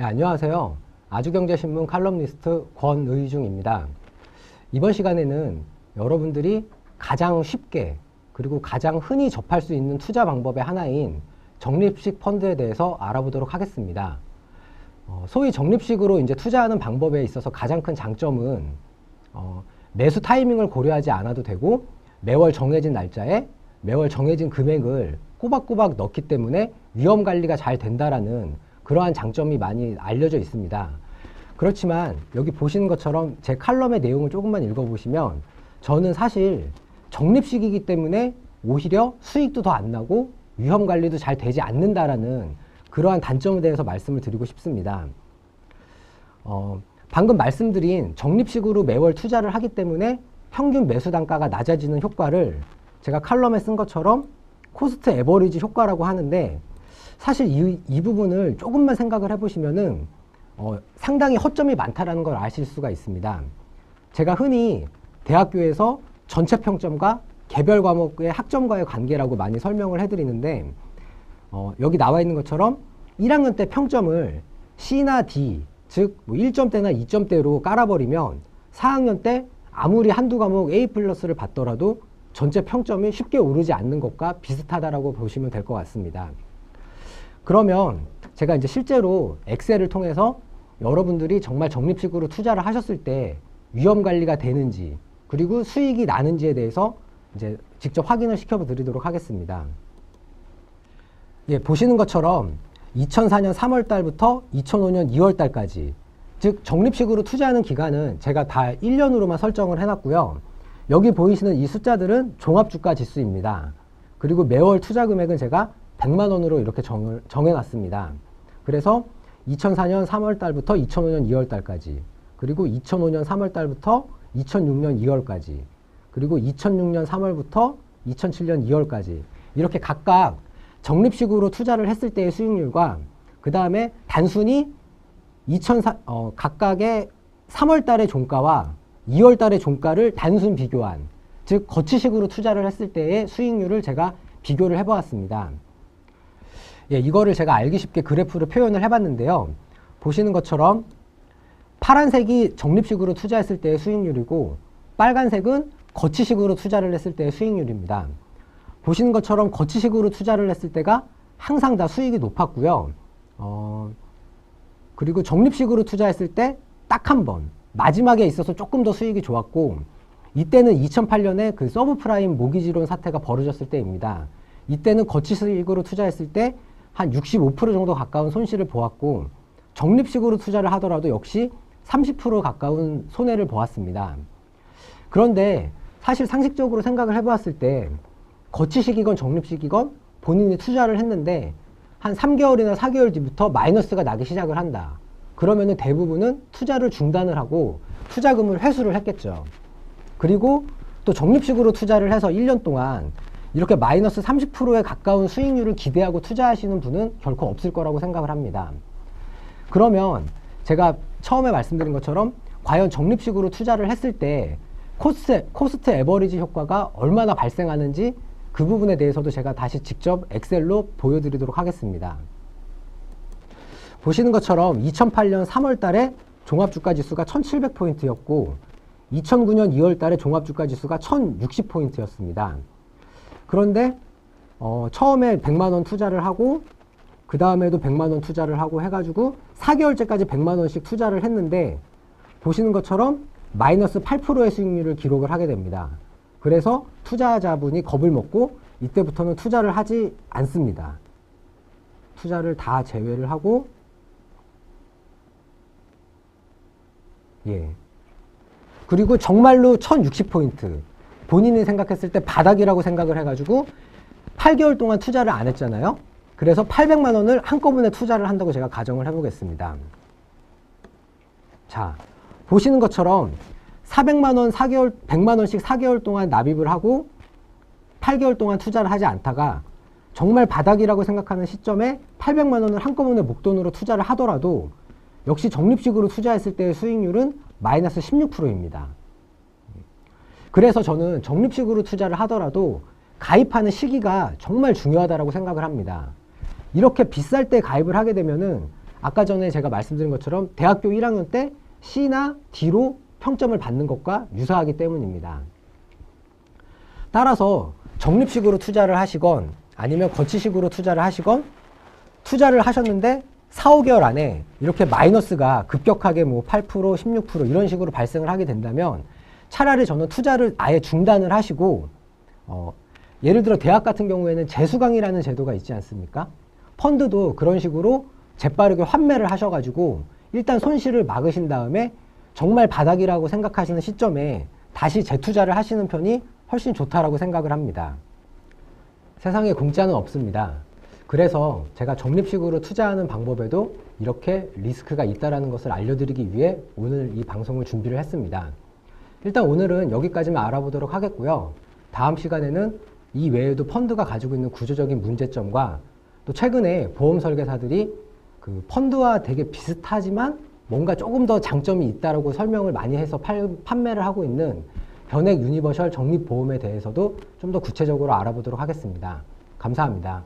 네, 안녕하세요. 아주경제신문 칼럼니스트 권의중입니다. 이번 시간에는 여러분들이 가장 쉽게 그리고 가장 흔히 접할 수 있는 투자 방법의 하나인 적립식 펀드에 대해서 알아보도록 하겠습니다. 어, 소위 적립식으로 이제 투자하는 방법에 있어서 가장 큰 장점은 어, 매수 타이밍을 고려하지 않아도 되고 매월 정해진 날짜에 매월 정해진 금액을 꼬박꼬박 넣기 때문에 위험 관리가 잘 된다라는 그러한 장점이 많이 알려져 있습니다. 그렇지만 여기 보시는 것처럼 제 칼럼의 내용을 조금만 읽어보시면 저는 사실 적립식이기 때문에 오히려 수익도 더 안 나고 위험 관리도 잘 되지 않는다라는 그러한 단점에 대해서 말씀을 드리고 싶습니다. 어, 방금 말씀드린 적립식으로 매월 투자를 하기 때문에 평균 매수 단가가 낮아지는 효과를 제가 칼럼에 쓴 것처럼 코스트 에버리지 효과라고 하는데 사실 이, 이 부분을 조금만 생각을 해보시면은 어, 상당히 허점이 많다라는 걸 아실 수가 있습니다. 제가 흔히 대학교에서 전체 평점과 개별 과목의 학점과의 관계라고 많이 설명을 해드리는데 어, 여기 나와 있는 것처럼 1학년 때 평점을 C나 D, 즉 뭐 1점대나 2점대로 깔아버리면 4학년 때 아무리 한두 과목 A 플러스를 받더라도 전체 평점이 쉽게 오르지 않는 것과 비슷하다라고 보시면 될 것 같습니다. 그러면 제가 이제 실제로 엑셀을 통해서 여러분들이 정말 적립식으로 투자를 하셨을 때 위험 관리가 되는지 그리고 수익이 나는지에 대해서 이제 직접 확인을 시켜 드리도록 하겠습니다. 예, 보시는 것처럼 2004년 3월 달부터 2005년 2월 달까지 즉 적립식으로 투자하는 기간은 제가 다 1년으로만 설정을 해놨고요. 여기 보이시는 이 숫자들은 종합주가 지수입니다. 그리고 매월 투자 금액은 제가 100만 원으로 이렇게 정을, 정해놨습니다. 그래서 2004년 3월 달부터 2005년 2월 달까지 그리고 2005년 3월 달부터 2006년 2월까지 그리고 2006년 3월부터 2007년 2월까지 이렇게 각각 적립식으로 투자를 했을 때의 수익률과 그 다음에 단순히 2004, 어, 각각의 3월 달의 종가와 2월 달의 종가를 단순 비교한 즉 거치식으로 투자를 했을 때의 수익률을 제가 비교를 해보았습니다. 예, 이거를 제가 알기 쉽게 그래프로 표현을 해봤는데요. 보시는 것처럼 파란색이 적립식으로 투자했을 때의 수익률이고 빨간색은 거치식으로 투자를 했을 때의 수익률입니다. 보시는 것처럼 거치식으로 투자를 했을 때가 항상 다 수익이 높았고요. 어, 그리고 적립식으로 투자했을 때 딱 한 번, 마지막에 있어서 조금 더 수익이 좋았고, 이때는 2008년에 그 서브프라임 모기지론 사태가 벌어졌을 때입니다. 이때는 거치식으로 투자했을 때 한 65% 정도 가까운 손실을 보았고, 적립식으로 투자를 하더라도 역시 30% 가까운 손해를 보았습니다. 그런데 사실 상식적으로 생각을 해보았을 때 거치식이건 적립식이건 본인이 투자를 했는데 한 3개월이나 4개월 뒤부터 마이너스가 나기 시작을 한다. 그러면은 대부분은 투자를 중단을 하고 투자금을 회수를 했겠죠. 그리고 또 적립식으로 투자를 해서 1년 동안 이렇게 마이너스 30%에 가까운 수익률을 기대하고 투자하시는 분은 결코 없을 거라고 생각을 합니다. 그러면 제가 처음에 말씀드린 것처럼 과연 적립식으로 투자를 했을 때 코스트, 코스트 에버리지 효과가 얼마나 발생하는지 그 부분에 대해서도 제가 다시 직접 엑셀로 보여드리도록 하겠습니다. 보시는 것처럼 2008년 3월 달에 종합주가 지수가 1700포인트였고 2009년 2월 달에 종합주가 지수가 1060포인트였습니다. 그런데 어, 처음에 100만 원 투자를 하고 그 다음에도 100만 원 투자를 하고 해가지고 4개월째까지 100만 원씩 투자를 했는데 보시는 것처럼 마이너스 8%의 수익률을 기록을 하게 됩니다. 그래서 투자자분이 겁을 먹고 이때부터는 투자를 하지 않습니다. 투자를 다 제외를 하고 예. 그리고 정말로 1060포인트 본인이 생각했을 때 바닥이라고 생각을 해가지고 8개월 동안 투자를 안 했잖아요. 그래서 800만 원을 한꺼번에 투자를 한다고 제가 가정을 해보겠습니다. 자, 보시는 것처럼 400만 원 4개월, 100만 원씩 4개월 동안 납입을 하고 8개월 동안 투자를 하지 않다가 정말 바닥이라고 생각하는 시점에 800만 원을 한꺼번에 목돈으로 투자를 하더라도 역시 적립식으로 투자했을 때의 수익률은 마이너스 16%입니다. 그래서 저는 적립식으로 투자를 하더라도 가입하는 시기가 정말 중요하다고 생각을 합니다. 이렇게 비쌀 때 가입을 하게 되면은 아까 전에 제가 말씀드린 것처럼 대학교 1학년 때 C나 D로 평점을 받는 것과 유사하기 때문입니다. 따라서 적립식으로 투자를 하시건 아니면 거치식으로 투자를 하시건 투자를 하셨는데 4, 5개월 안에 이렇게 마이너스가 급격하게 뭐 8%, 16% 이런 식으로 발생을 하게 된다면 차라리 저는 투자를 아예 중단을 하시고 어, 예를 들어 대학 같은 경우에는 재수강이라는 제도가 있지 않습니까? 펀드도 그런 식으로 재빠르게 환매를 하셔가지고 일단 손실을 막으신 다음에 정말 바닥이라고 생각하시는 시점에 다시 재투자를 하시는 편이 훨씬 좋다라고 생각을 합니다. 세상에 공짜는 없습니다. 그래서 제가 적립식으로 투자하는 방법에도 이렇게 리스크가 있다라는 것을 알려드리기 위해 오늘 이 방송을 준비를 했습니다. 일단 오늘은 여기까지만 알아보도록 하겠고요. 다음 시간에는 이 외에도 펀드가 가지고 있는 구조적인 문제점과 또 최근에 보험 설계사들이 그 펀드와 되게 비슷하지만 뭔가 조금 더 장점이 있다라고 설명을 많이 해서 팔, 판매를 하고 있는 변액 유니버셜 적립보험에 대해서도 좀 더 구체적으로 알아보도록 하겠습니다. 감사합니다.